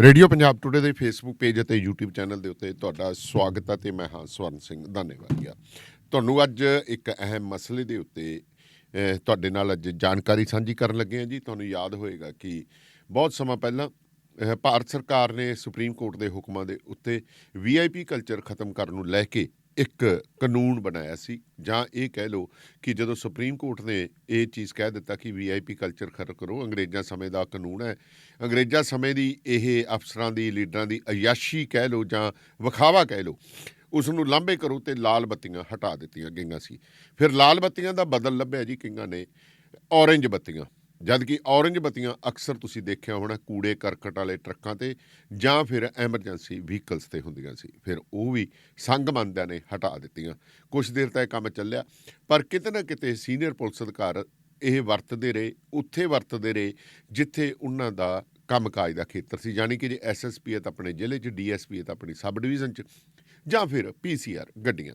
Radio Punjab today ਦੇ Facebook page ਅਤੇ YouTube channel ਦੇ ਉੱਤੇ ਤੁਹਾਡਾ ਸਵਾਗਤ ਹੈ ਤੇ ਮੈਂ ਹਾਂ ਸਵਰਨ ਸਿੰਘ ਧੰਨਵਾਦੀਆ ਤੁਹਾਨੂੰ ਅੱਜ ਇੱਕ ਅਹਿਮ ਮਸਲੇ ਦੇ ਉੱਤੇ ਤੁਹਾਡੇ ਨਾਲ ਅੱਜ ਜਾਣਕਾਰੀ ਸਾਂਝੀ ਕਰਨ ਲੱਗੇ ਹਾਂ ਜੀ। ਤੁਹਾਨੂੰ ਯਾਦ ਹੋਏਗਾ ਕਿ ਬਹੁਤ ਸਮਾਂ ਪਹਿਲਾਂ ਭਾਰਤ ਸਰਕਾਰ ਨੇ ਸੁਪਰੀਮ ਕੋਰਟ ਦੇ ਹੁਕਮਾਂ ਦੇ ਉੱਤੇ ਵੀਆਈਪੀ ਕਲਚਰ ਖਤਮ ਕਰਨ ਨੂੰ ਲੈ ਕੇ ਇੱਕ ਕਾਨੂੰਨ ਬਣਾਇਆ ਸੀ, ਜਾਂ ਇਹ ਕਹਿ ਲਓ ਕਿ ਜਦੋਂ ਸੁਪਰੀਮ ਕੋਰਟ ਨੇ ਇਹ ਚੀਜ਼ ਕਹਿ ਦਿੱਤਾ ਕਿ ਵੀਆਈਪੀ ਕਲਚਰ ਖਤਮ ਕਰੋ, ਅੰਗਰੇਜ਼ਾਂ ਸਮੇਂ ਦਾ ਕਾਨੂੰਨ ਹੈ, ਅੰਗਰੇਜ਼ਾਂ ਸਮੇਂ ਦੀ ਇਹ ਅਫਸਰਾਂ ਦੀ, ਲੀਡਰਾਂ ਦੀ ਅਯਾਸ਼ੀ ਕਹਿ ਲਓ ਜਾਂ ਵਿਖਾਵਾ ਕਹਿ ਲਓ ਉਸ ਨੂੰ ਲਾਂਭੇ ਕਰੋ ਤੇ ਲਾਲ ਬੱਤੀਆਂ ਹਟਾ ਦਿੱਤੀਆਂ ਗਈਆਂ ਸੀ। ਫਿਰ ਲਾਲ ਬੱਤੀਆਂ ਦਾ ਬਦਲ ਲੱਭਿਆ ਜੀ ਕਿੰਗਾਂ ਨੇ? ਔਰੇਂਜ ਬੱਤੀਆਂ। ਜਦ ਕਿ ਔਰੇਂਜ ਬੱਤੀਆਂ ਅਕਸਰ ਤੁਸੀਂ ਦੇਖਿਆ ਹੋਣਾ ਕੂੜੇ ਕਰਕਟ ਵਾਲੇ ਟਰੱਕਾਂ ਤੇ ਜਾਂ ਫਿਰ ਐਮਰਜੈਂਸੀ ਵਹੀਕਲਸ ਤੇ ਹੁੰਦੀਆਂ ਸੀ। ਫਿਰ ਉਹ ਵੀ ਸੰਗਮੰਦਿਆਂ ਨੇ ਹਟਾ ਦਿੱਤੀਆਂ। ਕੁਝ ਦੇਰ ਤੱਕ ਇਹ ਕੰਮ ਚੱਲਿਆ, ਪਰ ਕਿਤੇ ਨਾ ਕਿਤੇ ਸੀਨੀਅਰ ਪੁਲਿਸ ਅਧਿਕਾਰ ਇਹ ਵਰਤਦੇ ਰਹੇ, ਉੱਥੇ ਵਰਤਦੇ ਰਹੇ, ਜਿੱਥੇ ਉਹਨਾਂ ਦਾ ਕੰਮਕਾਜ ਦਾ ਖੇਤਰ ਸੀ। ਯਾਨੀ ਕਿ ਜੇ ਐਸਐਸਪੀ ਹੈ ਤਾਂ ਆਪਣੇ ਜ਼ਿਲ੍ਹੇ 'ਚ ਡੀਐਸਪੀ ਹੈ ਤਾਂ ਆਪਣੀ ਸਬ ਡਿਵੀਜ਼ਨ 'ਚ। ਜਾਂ ਫਿਰ ਪੀਸੀਆਰ ਗੱਡੀਆਂ।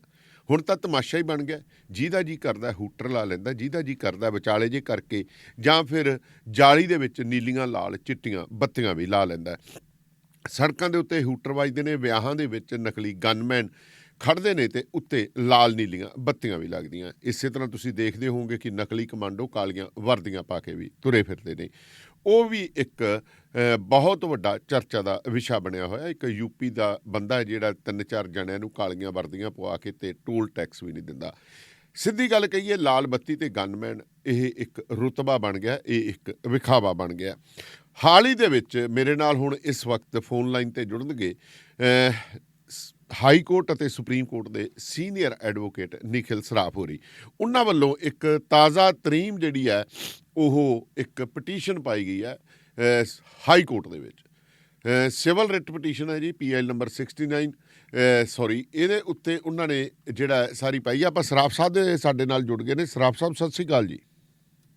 ਹੁਣ ਤਾਂ ਤਮਾਸ਼ਾ ਹੀ ਬਣ ਗਿਆ। ਜਿਹਦਾ ਜੀ ਕਰਦਾ ਹੂਟਰ ਲਾ ਲੈਂਦਾ, ਜਿਹਦਾ ਜੀ ਕਰਦਾ ਵਿਚਾਲੇ ਜੇ ਕਰਕੇ ਜਾਂ ਫਿਰ ਜਾਲੀ ਦੇ ਵਿੱਚ ਨੀਲੀਆਂ ਲਾਲ ਚਿੱਟੀਆਂ ਬੱਤੀਆਂ ਵੀ ਲਾ ਲੈਂਦਾ ਸੜਕਾਂ ਦੇ ਉੱਤੇ ਹੂਟਰ ਵੱਜਦੇ ਨੇ, ਵਿਆਹਾਂ ਦੇ ਵਿੱਚ ਨਕਲੀ ਗਨਮੈਨ ਖੜਦੇ ਨੇ ਤੇ ਉੱਤੇ ਲਾਲ ਨੀਲੀਆਂ ਬੱਤੀਆਂ ਵੀ ਲੱਗਦੀਆਂ। ਇਸੇ ਤਰ੍ਹਾਂ ਤੁਸੀਂ ਦੇਖਦੇ ਹੋਵੋਗੇ ਕਿ ਨਕਲੀ ਕਮਾਂਡੋ ਕਾਲੀਆਂ ਵਰਦੀਆਂ ਪਾ ਕੇ ਵੀ ਤੁਰੇ ਫਿਰਦੇ ਨੇ। ਉਹ ਵੀ ਇੱਕ ਬਹੁਤ ਵੱਡਾ ਚਰਚਾ ਦਾ ਵਿਸ਼ਾ ਬਣਿਆ ਹੋਇਆ। ਇੱਕ ਯੂਪੀ ਦਾ ਬੰਦਾ ਹੈ ਜਿਹੜਾ ਤਿੰਨ ਚਾਰ ਜਣਿਆਂ ਨੂੰ ਕਾਲੀਆਂ ਵਰਦੀਆਂ ਪਵਾ ਕੇ ਤੇ ਟੋਲ ਟੈਕਸ ਵੀ ਨਹੀਂ ਦਿੰਦਾ। ਸਿੱਧੀ ਗੱਲ ਕਹੀਏ, ਲਾਲ ਬੱਤੀ ਤੇ ਗਨਮੈਨ, ਇਹ ਇੱਕ ਰੁਤਬਾ ਬਣ ਗਿਆ, ਇਹ ਇੱਕ ਵਿਖਾਵਾ ਬਣ ਗਿਆ। ਹਾਲ ਹੀ ਦੇ ਵਿੱਚ ਮੇਰੇ ਨਾਲ ਹੁਣ ਇਸ ਵਕਤ ਫੋਨ ਲਾਈਨ ਤੇ ਜੁੜਨਗੇ ਹਾਈ ਕੋਰਟ ਅਤੇ ਸੁਪਰੀਮ ਕੋਰਟ ਦੇ ਸੀਨੀਅਰ ਐਡਵੋਕੇਟ ਨਿਖਿਲ ਸਰਾਫੋਰੀ ਉਹਨਾਂ ਵੱਲੋਂ ਇੱਕ ਤਾਜ਼ਾ ਤਰੀਮ ਜਿਹੜੀ ਹੈ ਉਹ ਇੱਕ ਪਟੀਸ਼ਨ ਪਾਈ ਗਈ ਹੈ ਹਾਈ ਕੋਰਟ ਦੇ ਵਿੱਚ। ਸਿਵਲ ਰਿਟ ਪਟੀਸ਼ਨ ਹੈ ਜੀ ਪੀਐਲ ਨੰਬਰ 69 ਸੌਰੀ ਇਹਦੇ ਉੱਤੇ ਉਹਨਾਂ ਨੇ ਜਿਹੜਾ ਸਾਰੀ ਪਾਈ ਆ ਆਪਾਂ ਸਰਾਫ ਸਾਹਿਬ ਦੇ ਸਾਡੇ ਨਾਲ ਜੁੜ ਗਏ ਨੇ। ਸਰਾਫ ਸਾਹਿਬ ਸਤਿ ਸ਼੍ਰੀ ਅਕਾਲ ਜੀ।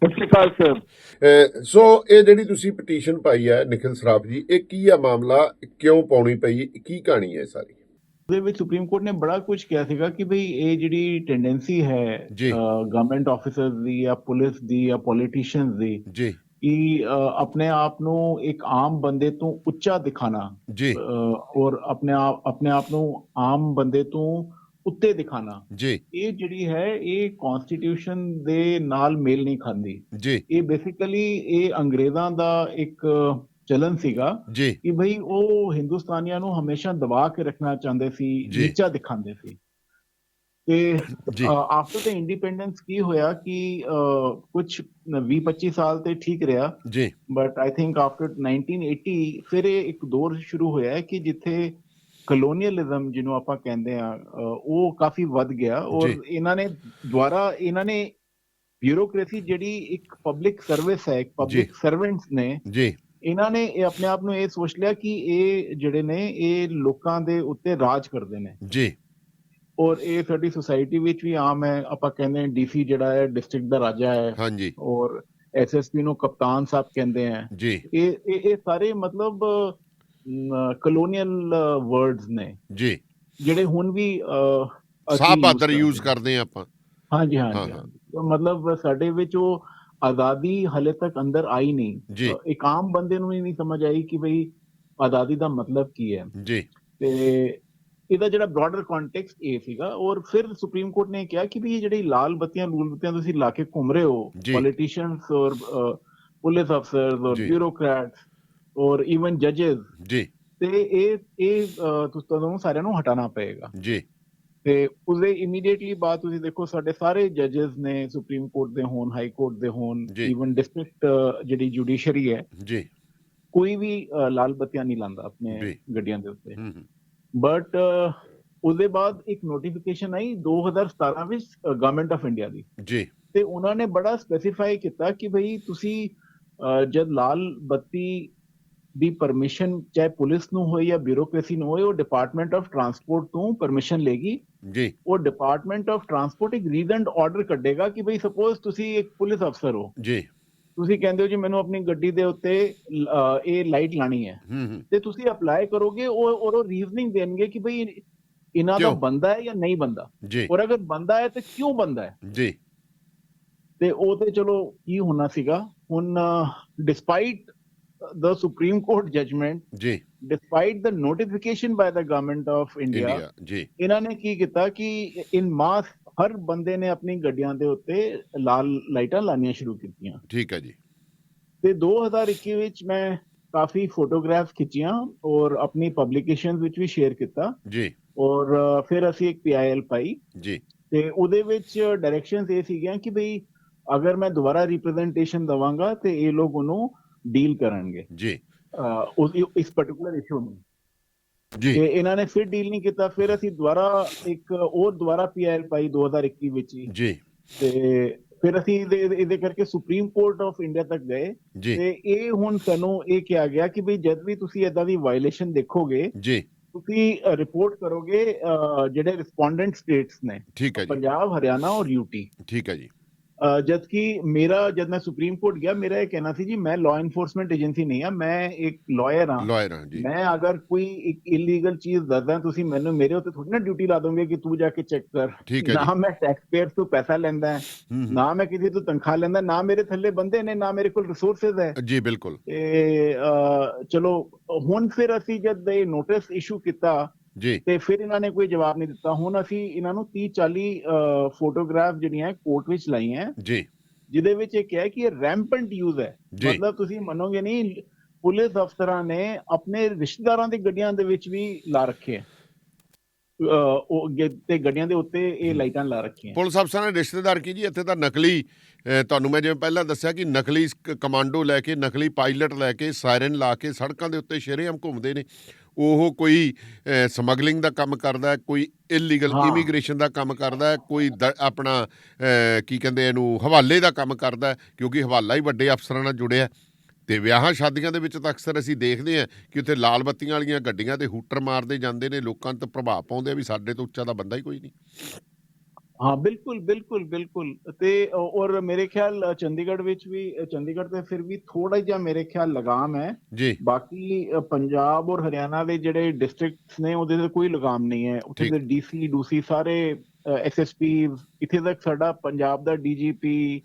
ਸਤਿ ਸ਼੍ਰੀ ਅਕਾਲ ਸਰ। ਸੋ ਇਹ ਜਿਹੜੀ ਤੁਸੀਂ ਪਟੀਸ਼ਨ ਪਾਈ ਹੈ ਨਿਖਿਲ ਸਰਾਫ ਜੀ ਇਹ ਕੀ ਆ ਮਾਮਲਾ? ਕਿਉਂ ਪਾਉਣੀ ਪਈ? ਕੀ ਕਹਾਣੀ ਹੈ ਸਾਰੀ? ਉਹਦੇ ਵਿੱਚ ਸੁਪਰੀਮ ਕੋਰਟ ਨੇ ਬੜਾ ਕੁਝ ਕਿਹਾ ਸੀਗਾ ਕਿ ਭਈ ਇਹ ਜਿਹੜੀ ਟੈਂਡੈਂਸੀ ਹੈ। ਗਵਰਨਮੈਂਟ ਆਫੀਸਰਸ ਦੀ ਜਾਂ ਪੁਲਿਸ ਦੀ ਜਾਂ ਪੋਲੀਟੀਸ਼ੀਅਨਸ ਦੀ ਜੀ। ਕਿ ਆਪਣੇ ਆਪ ਨੂੰ ਇੱਕ ਆਮ ਬੰਦੇ ਤੋਂ ਉੱਚਾ ਦਿਖਾਣਾ ਜੀ। ਔਰ ਆਪਣੇ ਆਪ ਆਪਣੇ ਆਪ ਨੂੰ ਆਮ ਬੰਦੇ ਤੋਂ ਉੱਤੇ ਦਿਖਾਣਾ। ਜੀ। ਇਹ ਜਿਹੜੀ ਹੈ ਇਹ ਕਨਸਟੀਟਿਊਸ਼ਨ ਦੇ ਨਾਲ ਮੇਲ ਨਹੀਂ ਖਾਂਦੀ। ਜੀ। ਇਹ ਬੇਸਿਕਲੀ ਇਹ ਅੰਗਰੇਜ਼ਾਂ ਦਾ ਇੱਕ ਚਲਨ ਸੀਗਾ ਕਿ ਭਈ ਉਹ ਹਿੰਦੁਸਤਾਨੀਆਂ ਨੂੰ ਹਮੇਸ਼ਾ ਦਬਾ ਕੇ ਰੱਖਣਾ ਚਾਹੁੰਦੇ ਸੀ। ਨੀਚਾ ਦਿਖਾਉਂਦੇ ਸੀ। ਤੇ ਆਫਟਰ ਦ ਇੰਡੀਪੈਂਡੈਂਸ ਕੀ ਹੋਇਆ ਕਿ ਕੁਝ 20 25 ਸਾਲ ਤੇ ਠੀਕ ਰਿਹਾ। ਜੀ। ਬਟ ਆਈ ਥਿੰਕ ਆਫਟਰ 1980 ਫਿਰ ਇਹ ਇੱਕ ਦੌਰ ਸ਼ੁਰੂ ਹੋਇਆ ਕਿ ਜਿੱਥੇ ਕਲੋਨੀਅਲਿਜ਼ਮ ਜਿਹਨੂੰ ਆਪਾਂ ਕਹਿੰਦੇ ਆ ਉਹ ਕਾਫੀ ਵੱਧ ਗਿਆ ਔਰ। ਇਹਨਾਂ ਨੇ ਦੁਆਰਾ ਇਹਨਾਂ ਨੇ ਬਿਊਰੋਕ੍ਰੇਸੀ ਜਿਹੜੀ ਇੱਕ ਪਬਲਿਕ ਸਰਵਿਸ ਹੈ ਇੱਕ ਪਬਲਿਕ ਸਰਵੈਂਟਸ ਨੇ ਜੀ। ਇਹਨਾਂ ਨੇ ਇਹ ਆਪਣੇ ਆਪ ਨੂੰ ਇਹ ਸੋਚ ਲਿਆ ਕਿ ਇਹ ਜਿਹੜੇ ਨੇ ਇਹ ਲੋਕਾਂ ਦੇ ਉੱਤੇ ਰਾਜ ਕਰਦੇ ਨੇ। ਜੀ। ਔਰ ਇਹ ਸਾਡੀ ਸੁਸਾਇਟੀ ਵਿੱਚ ਵੀ ਆਮ ਹੈ ਆਪਾਂ ਕਹਿੰਦੇ ਹਾਂ ਡੀਸੀ ਜਿਹੜਾ ਹੈ ਡਿਸਟ੍ਰਿਕਟ ਦਾ ਰਾਜਾ ਹੈ। ਹਾਂਜੀ। ਔਰ ਐਸਐਸਪੀ ਨੂੰ ਕਪਤਾਨ ਸਾਹਿਬ ਕਹਿੰਦੇ ਆ ਜੀ। ਇਹ ਇਹ ਸਾਰੇ ਮਤਲਬ ਕਲੋਨੀਅਲ ਵਰਡਸ ਨੇ। ਜੀ। ਜਿਹੜੇ ਹੁਣ ਵੀ ਅਹ, ਅਸੀਂ ਸਾਹ use ਬਾਦਰ ਕਰਦੇ ਯੂਜ਼। ਕਰਦੇ ਆ ਆਪਾਂ। ਹਾਂਜੀ। ਹਾਂਜੀ। ਮਤਲਬ ਸਾਡੇ ਵਿੱਚ ਉਹ ਆਜ਼ਾਦੀ ਹਲੇ ਤੱਕ ਅੰਦਰ ਆਈ ਨਹੀਂ। ਇੱਕ ਆਮ ਬੰਦੇ ਨੂੰ ਹੀ ਨਹੀਂ ਸਮਝ ਆਈ ਕਿ ਭਈ ਆਜ਼ਾਦੀ ਦਾ ਮਤਲਬ ਕੀ ਹੈ। ਜੀ। ਤੇ ਇਹਦਾ ਜਿਹੜਾ ਬ੍ਰੌਡਰ ਕੰਟੈਕਸਟ ਇਹ ਸੀਗਾ ਔਰ ਫਿਰ ਸੁਪਰੀਮ ਕੋਰਟ ਨੇ ਕਿਹਾ ਕਿ ਵੀ ਇਹ ਜਿਹੜੀ ਲਾਲ ਬੱਤੀਆਂ ਲੂਲ ਬੱਤੀਆਂ ਤੁਸੀਂ ਲਾ ਕੇ ਘੁੰਮ ਰਹੇ ਹੋ। ਪੋਲੀਟੀਸ਼ੀਅਨਸ ਔਰ ਪੁਲਿਸ ਅਫਸਰਸ ਔਰ। ਬਿਊਰੋਕਰੈਟਸ ਔਰ ਇਵਨ ਜੱਜਸ ਜੀ। ਤੇ ਇਹ ਇਹ ਤੁਹਾਨੂੰ ਸਾਰਿਆਂ ਨੂੰ ਹਟਾਉਣਾ ਪਏਗਾ। ਜੀ। ਤੇ ਉਸਦੇ ਇਮੀਡੀਏਟਲੀ ਬਾਅਦ ਤੁਸੀਂ ਦੇਖੋ ਸਾਡੇ ਸਾਰੇ ਜੱਜਸ ਨੇ ਸੁਪਰੀਮ ਕੋਰਟ ਦੇ ਹੋਣ ਹਾਈ ਕੋਰਟ ਦੇ ਹੋਣ ਜੀ। ਇਵਨ ਡਿਸਟ੍ਰਿਕਟ ਜਿਹੜੀ ਜੁਡੀਸ਼ਰੀ ਹੈ ਜੀ। ਕੋਈ ਵੀ ਲਾਲ ਬੱਤੀਆਂ ਨਹੀਂ ਲਾਉਂਦਾ ਆਪਣੇ। ਗੱਡੀਆਂ ਦੇ ਉੱਤੇ। ਬਟ ਉਹਦੇ ਬਾਅਦ ਇੱਕ ਨੋਟੀਫਿਕੇਸ਼ਨ ਆਈ 2017 ਵਿੱਚ ਗਵਰਨਮੈਂਟ ਆਫ ਇੰਡੀਆ ਦੀ। ਜੀ। ਤੇ ਉਹਨਾਂ ਨੇ ਬੜਾ ਸਪੈਸੀਫਾਈ ਕੀਤਾ ਕਿ ਭਈ ਤੁਸੀਂ ਜਦ ਲਾਲ ਬੱਤੀ ਦੀ ਪਰਮਿਸ਼ਨ ਚਾਹੇ ਪੁਲਿਸ ਨੂੰ ਹੋਏ ਜਾਂ ਬਿਊਰੋਕ੍ਰੇਸੀ ਨੂੰ ਹੋਏ ਉਹ ਡਿਪਾਰਟਮੈਂਟ ਆਫ ਟਰਾਂਸਪੋਰਟ ਤੋਂ ਪਰਮਿਸ਼ਨ ਲੇਗੀ ਜੀ। ਉਹ ਡਿਪਾਰਟਮੈਂਟ ਆਫ ਟਰਾਂਸਪੋਰਟ ਇੱਕ ਰੀਜ਼ਨਡ ਆਰਡਰ ਕੱਢੇਗਾ ਕਿ ਭਈ ਸਪੋਜ਼ ਤੁਸੀਂ ਇੱਕ ਪੁਲਿਸ ਅਫਸਰ ਹੋ। ਜੀ। ਤੁਸੀਂ ਕਹਿੰਦੇ ਹੋ ਜੀ ਮੈਨੂੰ ਆਪਣੀ ਗੱਡੀ ਦੇ ਉੱਤੇ ਇਹ ਲਾਈਟ ਲਾਣੀ ਹੈ। ਤੇ ਤੁਸੀਂ ਅਪਲਾਈ ਕਰੋਗੇ ਉਹ ਉਹ ਰੀਜ਼ਨਿੰਗ ਦੇਣਗੇ ਕਿ ਭਈ ਇਹਨਾਂ ਦਾ? ਬੰਦਾ ਹੈ ਜਾਂ ਨਹੀਂ ਬੰਦਾ। ਜੀ। ਔਰ ਅਗਰ ਬੰਦਾ ਹੈ ਤੇ ਕਿਉਂ ਬੰਦਾ ਹੈ? ਜੀ। ਤੇ ਉਹ ਤੇ ਚਲੋ ਕੀ ਹੋਣਾ ਸੀਗਾ। ਹੁਣ despite the Supreme Court judgment, ਜੀ despite the notification by the government of India, India ਜੀ ਇਹਨਾਂ ਨੇ ਕੀ ਕੀਤਾ ਕਿ ਇਨ ਮਾਸ ਹਰ ਬੰਦੇ ਨੇ ਆਪਣੀ ਗੱਡੀਆਂ ਦੇ ਉੱਤੇ ਲਾਲ ਲਾਈਟਾਂ ਲਾਣੀਆਂ ਸ਼ੁਰੂ ਕੀਤੀਆਂ ਠੀਕ ਹੈ ਜੀ ਤੇ 2021 ਵਿੱਚ ਮੈਂ ਕਾਫੀ ਫੋਟੋਗ੍ਰਾਫ ਖਿੱਚੀਆਂ ਔਰ ਆਪਣੀ ਪਬਲੀਕੇਸ਼ਨਸ ਵਿੱਚ ਵੀ ਸ਼ੇਅਰ ਕੀਤਾ ਜੀ ਔਰ ਅ, ਫਿਰ ਅਸੀਂ ਇੱਕ ਪੀਆਈਐਲ ਪਾਈ ਜੀ ਤੇ ਉਹਦੇ ਵਿੱਚ ਡਾਇਰੈਕਸ਼ਨਸ ਇਹ ਸੀਗੀਆਂ ਕਿ ਭਈ ਅਗਰ ਮੈਂ ਦੁਬਾਰਾ ਰਿਪਰੈਜ਼ੈਂਟੇਸ਼ਨ ਦਵਾਂਗਾ ਤੇ ਇਹ ਲੋਕ ਉਹਨੂੰ ਡੀਲ ਕਰਨਗੇ ਜੀ ਉਸ ਇਸ ਪਾਰਟਿਕੂਲਰ ਇਸ਼ੂ ਨੂੰ ਜੀ ਤੇ ਇਹਨਾਂ ਨੇ ਫਿਰ ਡੀਲ ਨਹੀਂ ਕੀਤਾ ਫਿਰ ਅਸੀਂ ਦੁਬਾਰਾ ਇੱਕ ਹੋਰ ਦੁਬਾਰਾ ਪੀਆਈਐਲ ਪਾਈ 2021 ਵਿੱਚ ਜੀ ਤੇ ਫਿਰ ਅਸੀਂ ਇਹਦੇ ਕਰਕੇ ਸੁਪਰੀਮ ਕੋਰਟ ਆਫ ਇੰਡੀਆ ਤੱਕ ਗਏ ਤੇ ਇਹ ਹੁਣ ਸਾਨੂੰ ਇਹ ਕਿਹਾ ਗਿਆ ਕਿ ਭਈ ਜਦ ਵੀ ਤੁਸੀਂ ਇਦਾਂ ਦੀ ਵਾਇਲੇਸ਼ਨ ਦੇਖੋਗੇ ਜੀ ਤੁਸੀਂ ਰਿਪੋਰਟ ਕਰੋਗੇ ਜਿਹੜੇ ਰਿਸਪੋਂਡੈਂਟ ਸਟੇਟਸ ਨੇ ਪੰਜਾਬ ਹਰਿਆਣਾ ਔਰ ਯੂਟੀ ਠੀਕ ਹੈ ਜੀ ਜਦ ਕਿ ਮੇਰਾ ਜਦ ਮੈਂ ਸੁਪਰੀਮ ਕੋਰਟ ਗਿਆ ਮੇਰਾ ਇਹ ਕਹਿਣਾ ਸੀ ਜੀ ਮੈਂ ਲਾਅ ਇਨਫੋਰਸਮੈਂਟ ਏਜੰਸੀ ਨਹੀਂ ਆ ਮੈਂ ਇੱਕ ਲਾਇਰ ਹਾਂ। ਲਾਇਰ ਹਾਂ ਜੀ। ਮੈਂ ਅਗਰ ਕੋਈ ਇੱਕ ਇਲੀਗਲ ਚੀਜ਼ ਦੱਸਦਾ ਤੁਸੀਂ ਮੈਨੂੰ ਮੇਰੇ ਉੱਤੇ ਥੋੜੀ ਨਾ ਡਿਊਟੀ ਲਾ ਦੋਗੇ ਕਿ ਤੂੰ ਜਾ ਕੇ ਚੈੱਕ ਕਰ। ਨਾ ਮੈਂ ਟੈਕਸ ਪੇਅਰ ਤੋਂ ਪੈਸਾ ਲੈਂਦਾ। ਨਾ ਮੈਂ ਕਿਸੇ ਤੋਂ ਤਨਖਾਹ ਲੈਂਦਾ ਨਾ ਮੇਰੇ ਥੱਲੇ ਬੰਦੇ ਨੇ ਨਾ ਮੇਰੇ ਕੋਲ ਰਿਸੋਰਸਸ ਹੈ। ਜੀ ਬਿਲਕੁਲ। ਤੇ ਚਲੋ ਹੁਣ ਫਿਰ ਅਸੀਂ ਜਦ ਇਹ ਨੋਟਿਸ ਇਸ਼ੂ ਕੀਤਾ ਜੀ। ਤੇ ਫਿਰ ਇਹਨਾਂ ਨੇ ਕੋਈ ਜਵਾਬ ਨਹੀਂ ਦਿੱਤਾ। ਹੁਣ ਅਸੀਂ ਇਹਨਾਂ ਨੂੰ 30 40 ਫੋਟੋਗ੍ਰਾਫ ਜਿਹੜੀਆਂ ਕੋਰਟ ਵਿੱਚ ਲਾਈਆਂ ਜੀ। ਜਿਹਦੇ ਵਿੱਚ ਇਹ ਕਿਹਾ ਕਿ ਇਹ ਰੈਂਪੈਂਟ ਯੂਜ਼ ਹੈ। ਮਤਲਬ ਤੁਸੀਂ ਮੰਨੋਗੇ ਨਹੀਂ ਪੁਲਿਸ ਅਫਸਰਾਂ ਨੇ ਆਪਣੇ ਰਿਸ਼ਤੇਦਾਰਾਂ ਦੀ ਗੱਡੀਆਂ ਦੇ ਵਿੱਚ ਵੀ ਲਾ ਰੱਖੇ ਹੈ। ਉਹ ਤੇ ਗੱਡੀਆਂ ਦੇ ਉੱਤੇ ਇਹ ਲਾਈਟਾਂ ਲਾ ਰੱਖੀਆਂ ਪੁਲਿਸ ਅਫਸਰਾਂ ਨੇ ਰਿਸ਼ਤੇਦਾਰ ਕੀ ਜੀ? ਇੱਥੇ ਤਾਂ ਨਕਲੀ ਤੁਹਾਨੂੰ ਮੈਂ ਜਿਵੇਂ ਪਹਿਲਾਂ ਦੱਸਿਆ ਕਿ ਨਕਲੀ ਕਮਾਂਡੋ ਲੈ ਕੇ ਨਕਲੀ ਪਾਇਲਟ ਲੈ ਕੇ ਸਾਇਰਨ ਲਾ ਕੇ ਸੜਕਾਂ ਦੇ ਉੱਤੇ ਸ਼ਰੇਆਮ ਘੁੰਮਦੇ ਨੇ। ਉਹ ਕੋਈ ਸਮਗਲਿੰਗ ਦਾ ਕੰਮ ਕਰਦਾ ਹੈ ਕੋਈ ਇਲੀਗਲ। ਇਮੀਗ੍ਰੇਸ਼ਨ ਦਾ ਕੰਮ ਕਰਦਾ ਹੈ ਕੋਈ ਦ- ਆਪਣਾ ਕੀ ਕਹਿੰਦੇ ਇਹਨੂੰ ਹਵਾਲੇ ਦਾ ਕੰਮ ਕਰਦਾ ਕਿਉਂਕਿ ਹਵਾਲਾ ਹੀ ਵੱਡੇ ਅਫਸਰਾਂ ਨਾਲ ਜੁੜਿਆ। ਤੇ ਵਿਆਹਾਂ ਸ਼ਾਦੀਆਂ ਦੇ ਵਿੱਚ ਤਾਂ ਅਕਸਰ ਅਸੀਂ ਦੇਖਦੇ ਹਾਂ ਕਿ ਉੱਥੇ ਲਾਲ ਬੱਤੀਆਂ ਵਾਲੀਆਂ ਗੱਡੀਆਂ ਤੇ ਹੂਟਰ ਮਾਰਦੇ ਜਾਂਦੇ ਨੇ ਲੋਕਾਂ ਤੇ ਪ੍ਰਭਾਵ ਪਾਉਂਦੇ ਆ ਵੀ ਸਾਡੇ ਤੋਂ ਉੱਚਾ ਤਾਂ ਬੰਦਾ ਹੀ ਕੋਈ ਨਹੀਂ ਹਾਂ ਬਿਲਕੁਲ ਬਿਲਕੁਲ ਬਿਲਕੁਲ। ਤੇ ਔਰ ਮੇਰੇ ਖਿਆਲ ਚੰਡੀਗੜ੍ਹ ਵਿੱਚ ਵੀ ਚੰਡੀਗੜ੍ਹ ਤੇ ਫਿਰ ਵੀ ਥੋੜਾ ਜਿਹਾ ਮੇਰੇ ਖਿਆਲ ਲਗਾਮ ਹੈ। ਜੀ। ਬਾਕੀ ਪੰਜਾਬ ਔਰ ਹਰਿਆਣਾ ਦੇ ਜਿਹੜੇ ਡਿਸਟ੍ਰਿਕਟਸ ਨੇ ਉਹਦੇ ਤੇ ਕੋਈ ਲਗਾਮ ਨਹੀਂ ਹੈ। ਉੱਥੇ। ਦੇ ਡੀਸੀ ਡੂਸੀ ਸਾਰੇ ਐਸਐਸਪੀ ਇੱਥੇ ਤੱਕ ਸਾਡਾ ਪੰਜਾਬ ਦਾ ਡੀਜੀਪੀ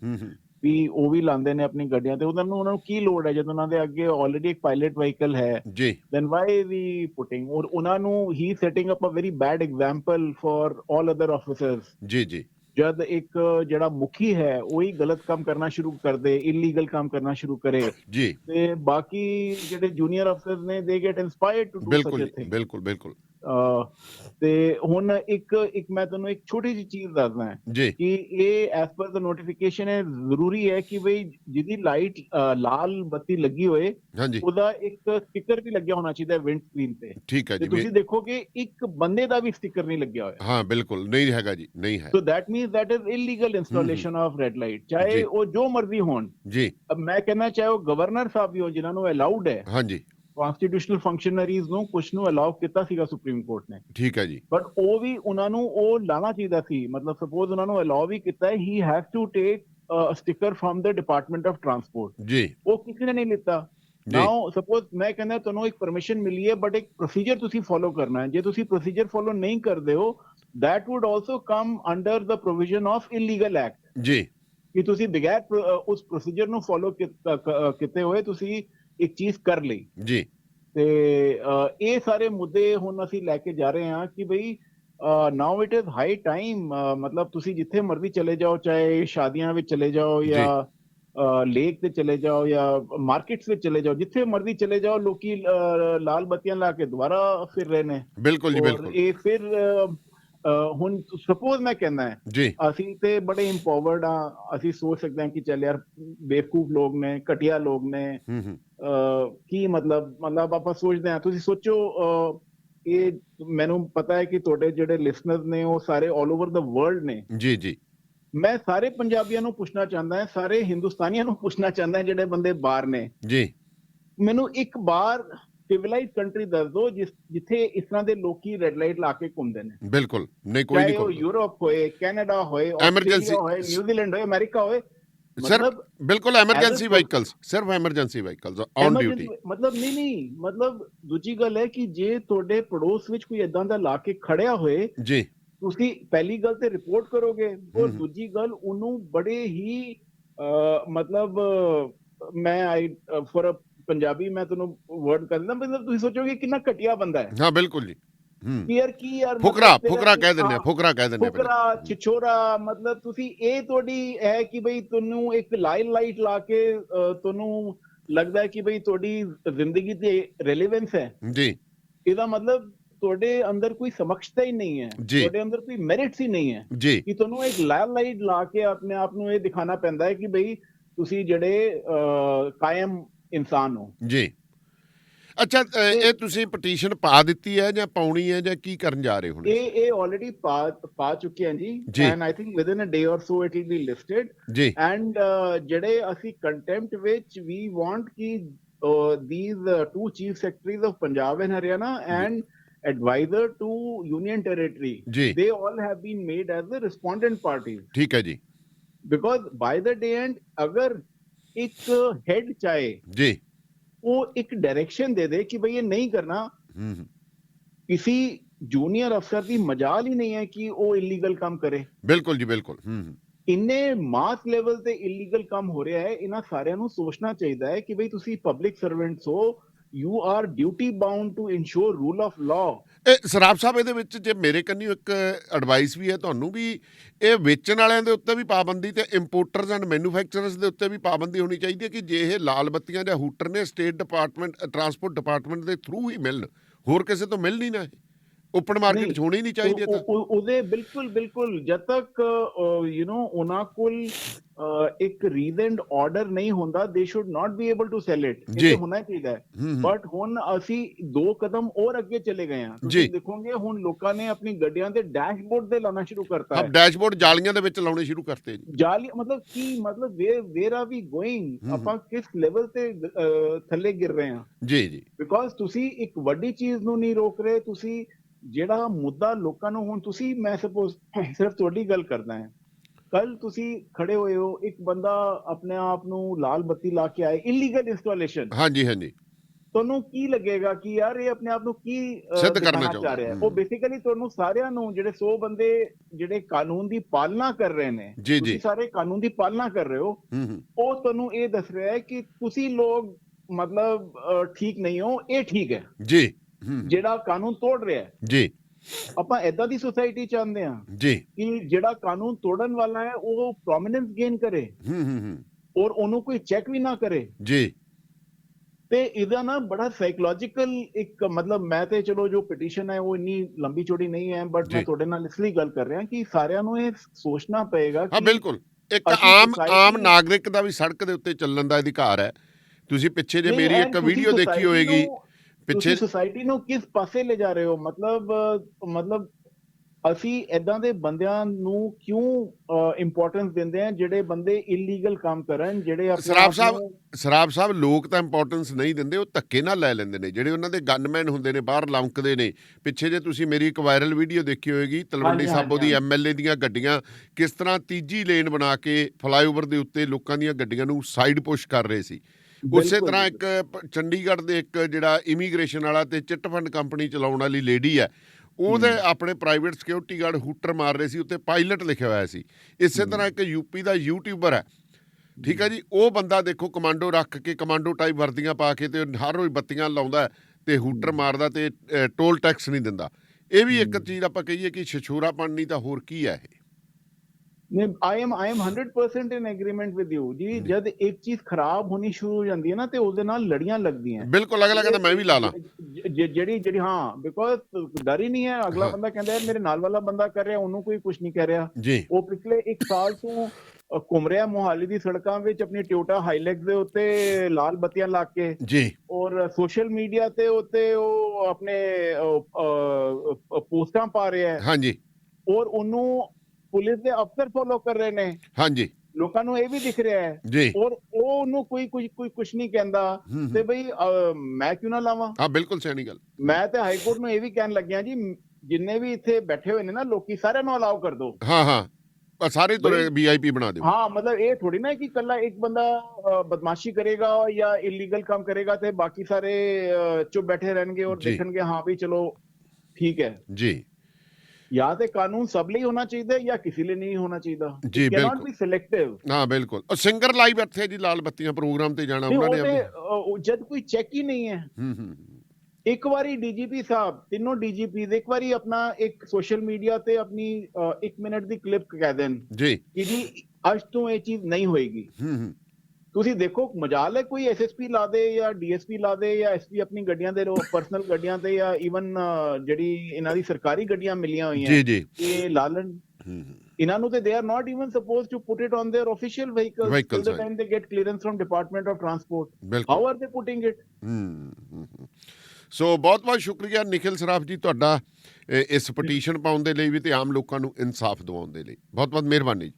ਵੀ ਉਹ ਵੀ ਲਾਉਂਦੇ ਨੇ ਆਪਣੀ ਗੱਡੀਆਂ ਤੇ ਉਹਨਾਂ ਨੂੰ ਉਹਨਾਂ ਨੂੰ ਕੀ ਲੋੜ ਹੈ ਜਦੋਂ ਉਹਨਾਂ ਦੇ ਅੱਗੇ ਆਲਰੇਡੀ ਇੱਕ ਪਾਇਲਟ ਵਹੀਕਲ ਹੈ? ਜੀ। Then why we putting ਔਰ ਉਹਨਾਂ ਨੂੰ ਹੀ setting up a very bad example for all other officers. ਜੀ ਜੀ। ਜਦ ਇੱਕ ਜਿਹੜਾ ਮੁਖੀ ਹੈ ਉਹੀ ਗਲਤ ਕੰਮ ਕਰਨਾ ਸ਼ੁਰੂ ਕਰ ਦੇ ਇਲੀਗਲ ਕੰਮ ਕਰਨਾ ਸ਼ੁਰੂ ਕਰੇ। ਜੀ। ਤੇ ਬਾਕੀ ਜਿਹੜੇ ਜੂਨੀਅਰ ਅਫਸਰਸ ਨੇ ਦੇ ਗੈਟ ਇਨਸਪਾਇਰਡ ਟੂ ਡੂ ਬਿਲਕੁਲ ਸਚ ਅ ਥਿੰਗ ਬਿਲਕੁਲ ਬਿਲਕੁਲ। ਤੇ ਹੁਣ ਇੱਕ ਇੱਕ ਮੈਂ ਤੁਹਾਨੂੰ ਇੱਕ ਛੋਟੀ ਜਿਹੀ ਚੀਜ਼ ਦੱਸਦਾ ਹਾਂ ਜੀ। ਕਿ ਇਹ ਐਸ ਪਰ ਦਾ ਨੋਟੀਫਿਕੇਸ਼ਨ ਹੈ ਜ਼ਰੂਰੀ ਹੈ ਕਿ ਬਈ ਜਿਹਦੀ ਲਾਈਟ ਲਾਲ ਬੱਤੀ ਲੱਗੀ ਹੋਏ ਉਹਦਾ ਇੱਕ ਸਟicker ਵੀ ਲੱਗਿਆ ਹੋਣਾ ਚਾਹੀਦਾ ਵਿੰਡ ਸਕਰੀਨ ਤੇ। ਠੀਕ ਹੈ ਜੀ ਤੁਸੀਂ ਵੀ- ਦੇਖੋਗੇ ਇੱਕ ਬੰਦੇ ਦਾ ਵੀ ਸਟicker ਨਹੀਂ ਲੱਗਿਆ ਹੋਇਆ। ਹਾਂ ਬਿਲਕੁਲ ਨਹੀਂ ਹੈਗਾ ਜੀ ਨਹੀਂ ਹੈ। ਸੋ that means that is illegal installation of red light ਜੀ। ਚਾਹੇ ਉਹ ਜੋ ਮਰਜ਼ੀ ਹੋਣ। ਜੀ। ਮੈਂ ਕਹਿੰਦਾ ਚਾਹੇ ਉਹ ਗਵਰਨਰ ਸਾਹਿਬ ਵੀ ਹੋ ਜਿਨ੍ਹਾਂ ਨੂੰ ਅਲਾਉਡ ਹੈ। ਹਾਂਜੀ। ਕਨਸਟੀਟਿਊਸ਼ਨਲ ਫੰਕਸ਼ਨਰੀਜ਼ ਨੂੰ ਕੁਝ ਨੂੰ ਅਲਾਉ ਕੀਤਾ ਸੀਗਾ ਸੁਪਰੀਮ ਕੋਰਟ ਨੇ। ਠੀਕ ਹੈ ਜੀ। ਬਟ ਉਹ ਵੀ ਉਹਨਾਂ ਨੂੰ ਉਹ ਲਾਣਾ ਚਾਹੀਦਾ ਸੀ। ਮਤਲਬ ਸਪੋਜ਼ ਉਹਨਾਂ ਨੂੰ ਅਲਾਉ ਵੀ ਕੀਤਾ ਹੈ he has to take a sticker from the department of transport ਜੀ। ਉਹ ਕਿਸੇ ਨੇ ਨਹੀਂ ਲਿੱਤਾ। ਨਾਓ ਸਪੋਜ਼ ਮੈਂ ਕਹਿੰਦਾ ਤੁਹਾਨੂੰ ਇੱਕ ਪਰਮਿਸ਼ਨ ਮਿਲੀ ਹੈ ਬਟ ਇੱਕ ਪ੍ਰੋਸੀਜਰ ਤੁਸੀਂ ਫੋਲੋ ਕਰਨਾ ਹੈ। ਜੇ ਤੁਸੀਂ ਪ੍ਰੋਸੀਜਰ ਫੋਲੋ ਨਹੀਂ ਕਰਦੇ ਹੋ that would also come under the provision of illegal act ਜੀ। ਕਿ ਤੁਸੀਂ ਬਗੈਰ ਉਸ ਪ੍ਰੋਸੀਜਰ ਨੂੰ ਫੋਲੋ ਕੀਤੇ ਹੋਏ ਤੁਸੀਂ ਇੱਕ ਚੀਜ਼ ਕਰ ਲਈ। ਜੀ। ਤੇ ਇਹ ਸਾਰੇ ਮੁੱਦੇ ਹੁਣ ਅਸੀਂ ਲੈ ਕੇ ਜਾ ਰਹੇ ਹਾਂ ਕਿ ਭਈ now it is high time ਮਤਲਬ ਤੁਸੀਂ ਜਿੱਥੇ ਮਰਜ਼ੀ ਚਲੇ ਜਾਓ ਚਾਹੇ ਸ਼ਾਦੀਆਂ ਵਿੱਚ ਚਲੇ ਜਾਓ ਜੀ। ਲੇਕ ਤੇ ਚਲੇ ਜਾਓ ਜਾਂ ਮਾਰਕੀਟਸ ਵਿੱਚ ਚਲੇ ਜਾਓ ਜਿੱਥੇ ਮਰਜ਼ੀ ਚਲੇ ਜਾਓ ਲੋਕੀ ਲਾਲ ਬੱਤੀਆਂ ਲਾ ਕੇ ਦੁਬਾਰਾ ਫਿਰ ਰਹੇ ਨੇ। ਬਿਲਕੁਲ ਜੀ ਬਿਲਕੁਲ। ਇਹ ਫਿਰ ਹੁਣ ਸਪੋਜ਼ ਮੈਂ ਕਹਿੰਦਾ ਹੈ ਜੀ। ਅਸੀਂ ਤੇ ਬੜੇ ਇੰਪਾਵਰਡ ਆ ਅਸੀਂ ਸੋਚ ਸਕਦੇ ਹਾਂ ਕਿ ਚੱਲ ਯਾਰ ਬੇਵਕੂਫ ਲੋਕ ਨੇ ਘਟੀਆ ਲੋਕ ਨੇ। ਹੂੰ ਹੂੰ। ਅਹ ਕੀ ਮਤਲਬ ਮਤਲਬ ਆਪਾਂ ਸੋਚਦੇ ਹਾਂ ਤੁਸੀਂ ਸੋਚੋ ਇਹ ਮੈਨੂੰ ਪਤਾ ਹੈ ਕਿ ਤੁਹਾਡੇ ਜਿਹੜੇ ਲਿਸਨਰਸ ਨੇ ਉਹ ਸਾਰੇ 올 ਓਵਰ ਦਾ ਵਰਲਡ ਨੇ। ਜੀ ਜੀ। ਮੈਂ ਸਾਰੇ ਪੰਜਾਬੀਆਂ ਨੂੰ ਪੁੱਛਣਾ ਚਾਹੁੰਦਾ ਹਾਂ ਸਾਰੇ ਹਿੰਦੁਸਤਾਨੀਆਂ ਨੂੰ ਪੁੱਛਣਾ ਚਾਹੁੰਦਾ ਹਾਂ ਜਿਹੜੇ ਬੰਦੇ ਬਾਹਰ ਨੇ। ਜੀ। ਮੈਨੂੰ ਇੱਕ ਬਾਰ ਸਿਵਲਾਈਜ਼ ਕੰਟਰੀ ਦੱਸ ਦਿਓ ਜਿਸ ਜਿੱਥੇ ਇਸ ਤਰ੍ਹਾਂ ਦੇ ਲੋਕੀ ਰੈੱਡ ਲਾਈਟ ਲਾ ਕੇ ਘੁੰਮਦੇ ਨੇ। ਬਿਲਕੁਲ। ਨਹੀਂ ਕੋਈ ਨਹੀਂ ਕੋਈ ਯੂਰਪ ਹੋਏ ਕੈਨੇਡਾ ਹੋਏ ਆਸਟ੍ਰੇਲੀਆ ਹੋਏ ਨਿਊਜ਼ੀਲੈਂਡ ਹੋਏ ਅਮਰੀਕਾ ਹੋਏ ਸਰ ਮਤਲਬ ਬਿਲਕੁਲ ਐਮਰਜੈਂਸੀ ਵਾਹੀਕਲਸ ਸਿਰਫ ਐਮਰਜੈਂਸੀ ਵਾਹੀਕਲਸ ਔਨ ਡਿਊਟੀ ਮਤਲਬ ਨਹੀਂ ਨਹੀਂ ਮਤਲਬ ਦੂਜੀ ਗੱਲ ਹੈ ਕਿ ਜੇ ਤੁਹਾਡੇ ਪੜੋਸ ਵਿੱਚ ਕੋਈ ਇਦਾਂ ਦਾ ਲਾ ਕੇ ਖੜਿਆ ਹੋਏ ਜੀ। ਤੁਸੀਂ ਪਹਿਲੀ ਗੱਲ ਤੇ ਰਿਪੋਰਟ ਕਰੋਗੇ ਔਰ। ਦੂਜੀ ਗੱਲ ਉਹਨੂੰ ਬੜੇ ਹੀ ਮਤਲਬ ਮੈਂ ਆਈ ਫॉर ਅ ਪੰਜਾਬੀ ਮੈਂ ਤੁਹਾਨੂੰ ਵਰਡ ਕਰ ਦਿੰਦਾ ਮਤਲਬ ਤੁਸੀਂ ਸੋਚੋਗੇ ਕਿੰਨਾ ਘਟੀਆ ਬੰਦਾ ਹੈ। ਹਾਂ ਬਿਲਕੁਲ ਜੀ। ਹੂੰ। ਕਿ ਯਾਰ? ਫੁਕਰਾ ਫੁਕਰਾ ਕਹਿ ਦਿੰਦੇ ਆ ਫੁਕਰਾ ਕਹਿ ਦਿੰਦੇ ਆ। ਫੁਕਰਾ ਛਿਛੋਰਾ ਮਤਲਬ ਤੁਸੀਂ ਇਹ ਤੁਹਾਡੀ ਹੈ ਕਿ ਬਈ ਤੁਹਾਨੂੰ ਇੱਕ ਲਾਈਨ ਲਾਈਟ ਲਾ ਕੇ ਤੁਹਾਨੂੰ ਲੱਗਦਾ ਹੈ ਕਿ ਬਈ ਤੁਹਾਡੀ ਜ਼ਿੰਦਗੀ ਤੇ ਰੈਲੇਵੈਂਸ ਹੈ? ਜੀ। ਇਹਦਾ ਮਤਲਬ ਤੁਹਾਡੇ ਅੰਦਰ ਕੋਈ ਸਮਕਸ਼ਤਾ ਹੀ ਨਹੀਂ ਹੈ। ਤੁਹਾਡੇ ਅੰਦਰ ਕੋਈ ਮੈਰਿਟਸ ਹੀ ਨਹੀਂ ਹੈ। ਕਿ ਤੁਹਾਨੂੰ ਇੱਕ ਲਾਈਨ ਲਾਈਟ ਲਾ ਕੇ ਆਪਣੇ ਆਪ ਨੂੰ ਇਹ ਦਿਖਾਣਾ ਪੈਂਦਾ ਹੈ ਕਿ ਬਈ ਤੁਸੀਂ ਜਿਹੜੇ ਕਾਇਮ ਇਨਸਾਨ ਹੋ। ਜੀ। ਅੱਛਾ ਅ, ਇਹ ਤੁਸੀਂ ਪਟੀਸ਼ਨ ਪਾ ਦਿੱਤੀ ਹੈ ਜਾਂ ਪਾਉਣੀ ਹੈ ਜਾਂ ਕੀ ਕਰਨ ਜਾ ਰਹੇ ਹੁਣ ਇਹ ਇਹ ਆਲਰੇਡੀ ਪਾ ਪਾ ਚੁੱਕੇ ਹਾਂ ਜੀ। And I think within a day or so it will be listed ਜੀ ਐਂਡ ਜਿਹੜੇ ਅਸੀਂ ਕੰਟੈਂਪਟ ਵਿੱਚ ਵੀ ਵਾਂਟ ਕਿ these uh, two chief secretaries of Punjab and Haryana and advisor to union territory ਜੀ they all have been made as the respondent parties ਠੀਕ ਹੈ ਜੀ because by the day end ਅਗਰ ਇੱਕ ਹੈਡ ਚਾਹੇ ਜੀ ਉਹ ਇੱਕ ਡਾਇਰੈਕਸ਼ਨ ਦੇ ਦੇ ਕਿ ਭਈ ਇਹ ਨਹੀਂ ਕਰਨਾ। ਹੂੰ ਹੂੰ, ਕਿਸੇ ਜੂਨੀਅਰ ਅਫਸਰ ਦੀ ਮਜਾਲ ਹੀ ਨਹੀਂ ਹੈ ਕਿ ਉਹ ਇਲੀਗਲ ਕੰਮ ਕਰੇ। ਬਿਲਕੁਲ ਜੀ ਬਿਲਕੁਲ। ਹੂੰ ਇੰਨੇ ਮਾਸ ਲੈਵਲ ਤੇ ਇਲੀਗਲ ਕੰਮ ਹੋ ਰਿਹਾ ਹੈ ਇਹਨਾਂ ਸਾਰਿਆਂ ਨੂੰ ਸੋਚਣਾ ਚਾਹੀਦਾ ਹੈ ਕਿ ਭਈ ਤੁਸੀਂ ਪਬਲਿਕ ਸਰਵੈਂਟਸ ਹੋ you are duty bound to ensure rule of law Saraf Sahib, ਇਹਦੇ ਵਿੱਚ ਜੇ ਮੇਰੇ ਕੰਨੀ ਇੱਕ ਐਡਵਾਈਸ ਵੀ ਹੈ ਤੁਹਾਨੂੰ ਵੀ ਇਹ ਵੇਚਣ ਵਾਲਿਆਂ ਦੇ ਉੱਤੇ ਵੀ ਪਾਬੰਦੀ ਤੇ ਇੰਪੋਰਟਰਸ ਐਂਡ ਮੈਨੂਫੈਕਚਰਰਸ ਦੇ ਉੱਤੇ ਵੀ ਪਾਬੰਦੀ ਹੋਣੀ ਚਾਹੀਦੀ ਹੈ ਕਿ ਜੇ ਇਹ ਲਾਲ ਬੱਤੀਆਂ ਜਾਂ ਹੂਟਰ ਨੇ ਸਟੇਟ ਡਿਪਾਰਟਮੈਂਟ ਟਰਾਂਸਪੋਰਟ ਡਿਪਾਰਟਮੈਂਟ ਦੇ ਥਰੂ ਹੀ ਮਿਲਣ, ਹੋਰ ਕਿਸੇ ਤੋਂ ਮਿਲ ਨਹੀਂ ਨਾ ਇਹ। ਓਪਨ ਮਾਰਕੀਟ 'ਚ ਹੋਣੀ ਨਹੀਂ ਚਾਹੀਦੀ ਇਹ ਤਾਂ। ਉਹ- ਉਹਦੇ ਬਿਲਕੁਲ ਬਿਲਕੁਲ ਜਦ ਤੱਕ ਯੂ نو ਉਹਨਾਂ ਕੋਲ ਇੱਕ ਰੀਜ਼ਨਡ ਆਰਡਰ ਨਹੀਂ ਹੁੰਦਾ they should not be able to sell it. ਇਹ ਹੋਣਾ ਚਾਹੀਦਾ ਹੈ। ਬਟ ਹੁਣ ਅਸੀਂ ਦੋ ਕਦਮ ਹੋਰ ਅੱਗੇ ਚਲੇ ਗਏ ਹਾਂ। ਤੁਸੀਂ ਦੇਖੋਗੇ ਹੁਣ ਲੋਕਾਂ ਨੇ ਆਪਣੀ ਗੱਡੀਆਂ ਦੇ ਡੈਸ਼ਬੋਰਡ ਤੇ ਲਾਉਣਾ ਸ਼ੁਰੂ ਕਰਤਾ ਹਾਂ ਹੈ। ਡੈਸ਼ਬੋਰਡ ਜਾਲੀਆਂ ਦੇ ਵਿੱਚ ਲਾਉਣੇ ਸ਼ੁਰੂ ਕਰਤੇ ਜੀ। ਜਾਲੀ ਮਤਲਬ ਕੀ ਮਤਲਬ ਵੇਰ ਆਰ ਵੀ ਗੋਇੰਗ। ਆਪਾਂ ਕਿਸ ਲੈਵਲ ਤੇ ਥੱਲੇ ਗਿਰ ਰਹੇ ਹਾਂ। ਜੀ ਜੀ। ਬਿਕੋਜ਼ ਤੁਸੀਂ ਇੱਕ ਵੱਡੀ ਚੀਜ਼ ਨੂੰ ਨਹੀਂ ਰੋਕ ਰਹੇ ਤੁਸੀਂ ਜਿਹੜਾ ਮੁੱਦਾ ਲੋਕਾਂ ਨੂੰ ਹੁਣ ਤੁਸੀਂ ਮੈਂ ਸਪੋਜ਼ ਸਿਰਫ ਤੁਹਾਡੀ ਗੱਲ ਕਰਦਾ ਹਾਂ। ਕੱਲ ਤੁਸੀਂ ਖੜੇ ਹੋਏ ਹੋ ਇੱਕ ਬੰਦਾ ਆਪਣੇ ਆਪ ਨੂੰ ਲਾਲ ਬੱਤੀ ਲਾ ਕੇ ਆਏ ਇਲੀਗਲ ਇੰਸਟਾਲੇਸ਼ਨ ਹਾਂਜੀ ਹਾਂਜੀ। ਤੁਹਾਨੂੰ ਕੀ ਲੱਗੇਗਾ ਕਿ ਯਾਰ ਇਹ ਆਪਣੇ ਆਪ ਨੂੰ ਕੀ ਸਿੱਧ ਕਰਨਾ। ਚਾਹ ਰਿਹਾ? ਹੈ। ਉਹ ਬੇਸਿਕਲੀ ਤੁਹਾਨੂੰ ਸਾਰਿਆਂ ਨੂੰ ਜਿਹੜੇ 100 ਬੰਦੇ ਜਿਹੜੇ ਕਾਨੂੰਨ ਦੀ ਪਾਲਣਾ ਕਰ ਰਹੇ ਨੇ ਤੁਸੀਂ ਸਾਰੇ ਕਾਨੂੰਨ ਦੀ ਪਾਲਣਾ ਕਰ ਰਹੇ ਹੋ। ਉਹ ਤੁਹਾਨੂੰ ਇਹ ਦੱਸ ਰਿਹਾ ਹੈ ਕਿ ਤੁਸੀਂ ਲੋਕ ਮਤਲਬ ਠੀਕ ਨਹੀਂ ਹੋ ਇਹ ਠੀਕ ਹੈ। ਜੀ। ਜਿਹੜਾ ਕਾਨੂੰਨ ਤੋੜ ਰਿਹਾ ਹੈ। ਜੀ। ਆਪਾਂ ਐਦਾਂ ਦੀ ਸੁਸਾਇਟੀ ਚਾਹੁੰਦੇ ਹਾਂ ਜੀ। ਕਿ ਜਿਹੜਾ ਕਾਨੂੰਨ ਤੋੜਨ ਵਾਲਾ ਹੈ ਉਹ ਪ੍ਰੋਮਿਨੈਂਸ ਗੇਨ ਕਰੇ। ਹੂੰ ਹੂੰ ਹੂੰ। ਔਰ ਉਹਨੂੰ ਕੋਈ ਚੈੱਕ ਵੀ ਨਾ ਕਰੇ। ਜੀ। ਤੇ ਇਹਦਾ ਨਾ ਬੜਾ ਸਾਈਕੋਲੋਜੀਕਲ ਇੱਕ ਮਤਲਬ ਮੈਂ ਤੇ ਚਲੋ ਜੋ ਪਟੀਸ਼ਨ ਹੈ ਉਹ ਇੰਨੀ ਲੰਬੀ ਚੌੜੀ ਨਹੀਂ ਹੈ ਬਟ। ਮੈਂ ਤੁਹਾਡੇ ਨਾਲ ਇਸ ਲਈ ਗੱਲ ਕਰ ਰਿਹਾ ਕਿ ਸਾਰਿਆਂ ਨੂੰ ਇਹ ਸੋਚਣਾ ਪਏਗਾ ਹਾਂ ਕਿ ਬਿਲਕੁਲ। ਇੱਕ ਆਮ ਆਮ ਨਾਗਰਿਕ ਦਾ ਵੀ ਸੜਕ ਦੇ ਉੱਤੇ ਚੱਲਣ ਦਾ ਅਧਿਕਾਰ ਹੈ। ਤੁਸੀਂ ਪਿੱਛੇ ਜੇ ਮੇਰੀ ਇੱਕ ਵੀਡੀਓ ਦੇਖੀ ਹੋਏਗੀ। ਪਿੱਛੇ ਸੁਸਾਇਟੀ ਨੂੰ ਕਿਸ ਪਾਸੇ ਲੈ ਜਾ ਰਹੇ ਹੋ? ਮਤਲਬ ਮਤਲਬ ਅਸੀਂ ਐਦਾਂ ਦੇ ਬੰਦਿਆਂ ਨੂੰ ਕਿਉਂ ਇੰਪੋਰਟੈਂਸ ਦਿੰਦੇ ਆ ਜਿਹੜੇ ਬੰਦੇ ਇਲੀਗਲ ਕੰਮ ਕਰਨ ਜਿਹੜੇ ਆਪਣੇ ਸਰਾਬ ਸਾਹਿਬ, ਸਰਾਬ ਸਾਹਿਬ ਲੋਕ ਤਾਂ ਇੰਪੋਰਟੈਂਸ ਨਹੀਂ ਦਿੰਦੇ ਉਹ ਧੱਕੇ ਨਾਲ ਲੈ ਲੈਂਦੇ ਨੇ। ਜਿਹੜੇ ਉਹਨਾਂ ਦੇ ਗਨਮੈਨ ਹੁੰਦੇ ਨੇ ਬਾਹਰ ਲੰਕਦੇ ਨੇ। ਪਿੱਛੇ ਜੇ ਤੁਸੀਂ ਮੇਰੀ ਇੱਕ ਵਾਇਰਲ ਵੀਡੀਓ ਦੇਖੀ ਹੋਏਗੀ ਤਲਵੰਡੀ ਸਾਬੋ ਦੀ। ਐਮਐਲਏ ਦੀਆਂ ਗੱਡੀਆਂ ਕਿਸ ਤਰ੍ਹਾਂ ਤੀਜੀ ਲੇਨ ਬਣਾ ਕੇ ਫਲਾਈਓਵਰ ਦੇ ਉੱਤੇ ਲੋਕਾਂ ਦੀਆਂ ਗੱਡੀਆਂ ਨੂੰ ਸਾਈਡ ਪੁਸ਼ ਕਰ ਰਹੇ ਸੀ। ਉਸੇ ਤਰ੍ਹਾਂ ਇੱਕ ਚੰਡੀਗੜ੍ਹ ਦੇ ਇੱਕ ਜਿਹੜਾ ਇਮੀਗ੍ਰੇਸ਼ਨ ਵਾਲਾ ਤੇ ਚਿੱਟ ਫੰਡ ਕੰਪਨੀ ਚਲਾਉਣ ਵਾਲੀ ਲੇਡੀ ਹੈ ਉਹਦੇ ਆਪਣੇ ਪ੍ਰਾਈਵੇਟ ਸਿਕਿਉਰਿਟੀ ਗਾਰਡ ਹੂਟਰ ਮਾਰ ਰਹੇ ਸੀ ਉੱਤੇ ਪਾਇਲਟ ਲਿਖਿਆ ਹੋਇਆ ਸੀ। ਇਸੇ। ਤਰ੍ਹਾਂ ਇੱਕ ਯੂਪੀ ਦਾ ਯੂਟਿਊਬਰ ਹੈ ਠੀਕ ਹੈ ਜੀ ਉਹ ਬੰਦਾ ਦੇਖੋ ਕਮਾਂਡੋ ਰੱਖ ਕੇ ਕਮਾਂਡੋ ਟਾਈਪ ਵਰਦੀਆਂ ਪਾ ਕੇ ਤੇ ਹਰ ਰੋਜ਼ ਬੱਤੀਆਂ ਲਾਉਂਦਾ ਤੇ ਹੂਟਰ ਮਾਰਦਾ ਤੇ ਟੋਲ ਟੈਕਸ ਨਹੀਂ ਦਿੰਦਾ। ਇਹ ਵੀ ਇੱਕ। ਚੀਜ਼ ਆਪਾਂ ਕਹੀਏ ਕਿ ਛਛੋਰਾਪਣ ਨਹੀਂ ਤਾਂ ਹੋਰ ਕੀ ਹੈ ਇਹ? ਨਹੀਂ I am I am 100% in agreement with you ਜੀ। ਜਦ ਇੱਕ ਚੀਜ਼ ਖਰਾਬ ਹੋਣੀ ਸ਼ੁਰੂ ਹੋ ਜਾਂਦੀ ਹੈ ਨਾ ਤੇ ਉਹਦੇ ਨਾਲ ਲੜੀਆਂ ਲੱਗਦੀਆਂ ਬਿਲਕੁਲ ਅਗਲਾ ਕਹਿੰਦਾ ਮੈਂ ਵੀ ਲਾ ਲਾਂ। ਜਿਹੜੀ ਜਿਹੜੀ ਹਾਂ ਬਿਕੋਜ਼ ਡਰ ਹੀ ਨਹੀਂ ਹੈ। ਅਗਲਾ। ਬੰਦਾ ਕਹਿੰਦਾ ਯਾਰ ਮੇਰੇ ਨਾਲ ਵਾਲਾ ਬੰਦਾ ਕਰ ਰਿਹਾ ਉਹਨੂੰ ਕੋਈ ਕੁਝ ਨਹੀਂ ਕਹਿ ਰਿਹਾ। ਉਹ ਪਿਛਲੇ 1 ਸਾਲ ਤੋਂ ਘੁੰਮ ਰਿਹਾ ਮੋਹਾਲੀ ਦੀ ਸੜਕਾਂ ਵਿੱਚ ਆਪਣੀ ਟਿਓਟਾ ਹਾਈਲੈਕਸ ਦੇ ਉੱਤੇ ਲਾਲ ਬੱਤੀਆਂ ਲਾ ਕੇ। ਜੀ। ਔਰ ਸੋਸ਼ਲ ਮੀਡੀਆ ਤੇ ਉੱਤੇ ਉਹ ਆਪਣੇ ਪੋਸਟਾਂ ਪਾ ਰਿਹਾ ਹੈ। ਹਾਂਜੀ। ਔਰ ਉਹਨੂੰ ਪੁਲਿਸ ਦੇ ਅਫਸਰ ਫੋਲੋ ਕਰ ਰਹੇ ਨੇ। ਹਾਂਜੀ। ਲੋਕਾਂ ਨੂੰ ਇਹ ਵੀ ਦਿਖ ਰਿਹਾ ਹੈ ਜੀ। ਔਰ ਉਹ ਉਹਨੂੰ ਕੋਈ ਕੋਈ ਕੋਈ ਕੁਝ ਨਹੀਂ ਕਹਿੰਦਾ। ਤੇ। ਬਈ ਮੈਂ ਕਿਉਂ ਨਾ ਲਾਵਾਂ? ਹਾਂ ਬਿਲਕੁਲ ਸਿਆਣੀ ਗੱਲ। ਮੈਂ ਤੇ ਹਾਈ ਕੋਰਟ ਨੂੰ ਇਹ ਵੀ ਕਹਿਣ ਲੱਗਿਆ ਜੀ ਜਿੰਨੇ ਵੀ ਇੱਥੇ ਬੈਠੇ ਹੋਏ ਨੇ ਨਾ ਲੋਕੀ ਸਾਰਿਆਂ ਨੂੰ ਅਲਾਉ ਕਰ ਦਿਓ ਹਾਂ ਹਾਂ। ਸਾਰੇ ਤੁਰੇ ਬਈ- ਵੀਆਈਪੀ ਬਣਾ ਦਿਓ। ਹਾਂ ਮਤਲਬ ਇਹ ਥੋੜੀ ਨਾ ਕਿ ਕੱਲਾ ਇੱਕ ਬੰਦਾ ਬਦਮਾਸ਼ੀ ਕਰੇਗਾ ਜਾਂ ਇਲੀਗਲ ਕੰਮ ਕਰੇਗਾ ਤੇ ਬਾਕੀ ਸਾਰੇ ਚੁੱਪ ਬੈਠੇ ਰਹਿਣਗੇ ਔਰ। ਦੇਖਣਗੇ ਹਾਂ ਵੀ ਚਲੋ ਠੀਕ ਹੈ। ਜੀ। ਕਾਨੂੰਨ ਸਭ ਲਈ ਹੋਣਾ ਚਾਹੀਦਾ ਹੈ ਜਾਂ ਕਿਸੇ ਲਈ ਨਹੀਂ ਹੋਣਾ ਚਾਹੀਦਾ। ਜੀ, ਕੈਨੋਟ ਬਿਲਕੁਲ। ਬੀ ਸਿਲੈਕਟਿਵ ਹਾਂ ਬਿਲਕੁਲ। ਉਹ ਸਿੰਗਰ ਲਾਈ ਬੈਠੇ ਜੀ ਲਾਲ ਬੱਤੀਆਂ ਪ੍ਰੋਗਰਾਮ ਤੇ ਜਾਣਾ ਉਹਨਾਂ ਉਹ ਨੇ ਜਦ ਕੋਈ ਚੈੱਕ ਹੀ ਨਹੀਂ ਹੈ। ਹੂੰ ਹੂੰ ਇੱਕ ਵਾਰੀ ਡੀਜੀਪੀ ਸਾਹਿਬ ਤਿੰਨੋਂ ਡੀਜੀਪੀਜ਼ ਇੱਕ ਵਾਰੀ ਆਪਣਾ ਇੱਕ ਸੋਸ਼ਲ ਮੀਡੀਆ ਤੇ ਆਪਣੀ 1 ਮਿੰਟ ਦੀ ਕਲਿੱਪ ਕਹਿ ਦੇਣ ਜੀ। ਕਿ ਜੀ ਅੱਜ ਤੋਂ ਇਹ ਚੀਜ਼ ਨਹੀਂ ਹੋਏਗੀ। ਹੂੰ ਹੂੰ। ਤੁਸੀਂ ਦੇਖੋ ਮਜਾਲ ਹੈ ਕੋਈ ਐਸਐਸਪੀ ਲਾ ਦੇ ਜਾਂ ਡੀਐਸਪੀ ਲਾ ਦੇ ਜਾਂ ਐਸਪੀ ਆਪਣੀ ਗੱਡੀਆਂ ਦੇ ਪਰਸਨਲ ਗੱਡੀਆਂ ਤੇ ਜਾਂ ਇਵਨ ਜਿਹੜੀ ਇਹਨਾਂ ਦੀ ਸਰਕਾਰੀ ਗੱਡੀਆਂ ਮਿਲੀਆਂ ਹੋਈਆਂ ਜੀ ਜੀ ਇਹ ਲਾਲਨ ਹੂੰ ਹੂੰ ਇਹਨਾਂ ਨੂੰ ਤੇ ਦੇ are not even supposed to put it on their official vehicles Vehicles, till the right. time they get clearance from department of transport ਬਿਲਕੁਲ how are they putting it ਹੂੰ ਹੂੰ, ਹੂੰ। ਸੋ ਬਹੁਤ ਬਹੁਤ ਸ਼ੁਕਰੀਆ ਨਿਖਿਲ ਸਰਾਫ ਜੀ ਤੁਹਾਡਾ ਇਹ- ਇਸ ਪਟੀਸ਼ਨ ਪਾਉਣ ਦੇ ਲਈ ਵੀ ਤੇ ਆਮ ਲੋਕਾਂ ਨੂੰ ਇਨਸਾਫ ਦਿਵਾਉਣ ਦੇ ਲਈ ਬਹੁਤ ਬਹੁਤ ਮਿਹਰਬਾਨੀ ਜੀ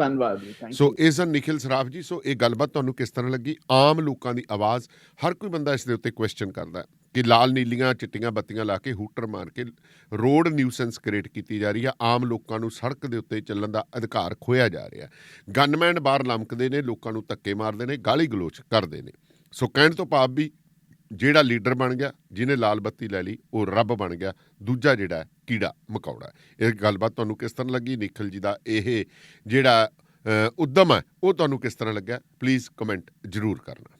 ਧੰਨਵਾਦ ਜੀ ਸੋ ਇਸ ਹਨ ਨਿਖਿਲ ਸਰਾਫ ਜੀ ਸੋ ਇਹ ਗੱਲਬਾਤ ਤੁਹਾਨੂੰ ਕਿਸ ਤਰ੍ਹਾਂ ਲੱਗੀ? ਆਮ ਲੋਕਾਂ ਦੀ ਆਵਾਜ਼ ਹਰ ਕੋਈ ਬੰਦਾ ਇਸ ਦੇ ਉੱਤੇ ਕੁਐਸਚਨ ਕਰਦਾ ਹੈ ਕਿ ਲਾਲ ਨੀਲੀਆਂ ਚਿੱਟੀਆਂ ਬੱਤੀਆਂ ਲਾ ਕੇ ਹੂਟਰ ਮਾਰ ਕੇ ਰੋਡ ਨਿਊਸੈਂਸ ਕ੍ਰੀਏਟ ਕੀਤੀ ਜਾ ਰਹੀ ਹੈ। ਆਮ ਲੋਕਾਂ ਨੂੰ ਸੜਕ ਦੇ ਉੱਤੇ ਚੱਲਣ ਦਾ ਅਧਿਕਾਰ ਖੋਇਆ ਜਾ ਰਿਹਾ ਗਨਮੈਨ ਬਾਹਰ ਲਮਕਦੇ ਨੇ ਲੋਕਾਂ ਨੂੰ ਧੱਕੇ ਮਾਰਦੇ ਨੇ ਗਾਲੀ ਗਲੋਚ ਕਰਦੇ ਨੇ। ਸੋ ਕਹਿਣ ਤੋਂ ਭਾਵ ਵੀ ਜਿਹੜਾ ਲੀਡਰ ਬਣ ਗਿਆ ਜਿਹਨੇ ਲਾਲ ਬੱਤੀ ਲੈ ਲਈ ਉਹ ਰੱਬ ਬਣ ਗਿਆ। ਦੂਜਾ ਜਿਹੜਾ ਕੀੜਾ ਮਕੌੜਾ। ਇਹ ਗੱਲਬਾਤ ਤੁਹਾਨੂੰ ਕਿਸ ਤਰ੍ਹਾਂ ਲੱਗੀ? ਨਿਖਿਲ ਜੀ ਦਾ ਇਹ ਜਿਹੜਾ ਅ, ਉਦਮ ਹੈ ਉਹ ਤੁਹਾਨੂੰ ਕਿਸ ਤਰ੍ਹਾਂ ਲੱਗਿਆ? ਪਲੀਜ਼ ਕਮੈਂਟ ਜ਼ਰੂਰ ਕਰਨਾ।